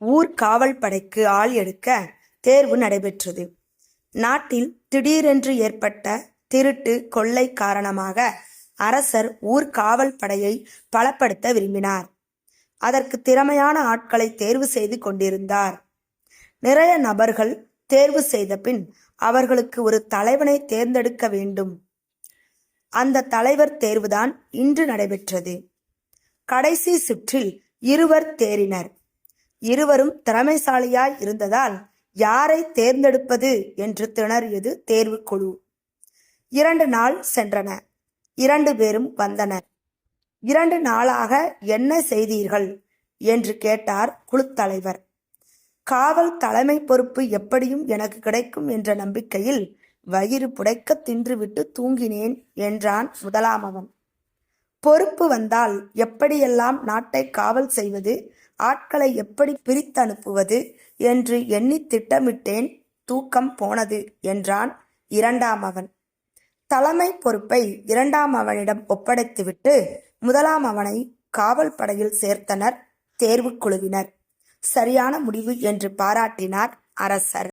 ஊர் காவல் படைக்கு ஆள் எடுக்க தேர்வு நடைபெற்றது. நாட்டில் திடீரென்று ஏற்பட்ட திருட்டு, கொள்ளை காரணமாக அரசர் ஊர் காவல் படையை பலப்படுத்த விரும்பினார். அதற்கு திறமையான ஆட்களை தேர்வு செய்து கொண்டிருந்தார். நிறைய நபர்கள் தேர்வு செய்த பின் அவர்களுக்கு ஒரு தலைவனை தேர்ந்தெடுக்க வேண்டும். அந்த தலைவர் தேர்வுதான் இன்று நடைபெற்றது. கடைசி சுற்றில் இருவர் தேறினர். இருவரும் திறமைசாலியாய் இருந்ததால் யாரை தேர்ந்தெடுப்பது என்று திணறியது தேர்வுக்குழு இரண்டு நாள் சென்றன. இரண்டு பேரும் வந்தனர். இரண்டு நாளாக என்ன செய்தீர்கள்? என்று கேட்டார் குழுத்தலைவர் காவல் தலைமை பொறுப்பு எப்படியும் எனக்கு கிடைக்கும் என்ற நம்பிக்கையில் வயிறு புடைக்க தின்றுவிட்டு தூங்கினேன் என்றான் முதலாமவன். பொறுப்பு வந்தால் எப்படியெல்லாம் நாட்டை காவல் செய்வது, ஆட்களை எப்படி பிரித்தனுப்புவது என்று எண்ணித் திட்டமிட்டேன் தூக்கம் போனது என்றான் இரண்டாம் அவன் தலைமை பொறுப்பை இரண்டாம் அவனிடம் ஒப்படைத்துவிட்டு முதலாம் அவனை காவல் படையில் சேர்த்தனர் தேர்வு குழுவினர். சரியான முடிவு என்று பாராட்டினார் அரசர்.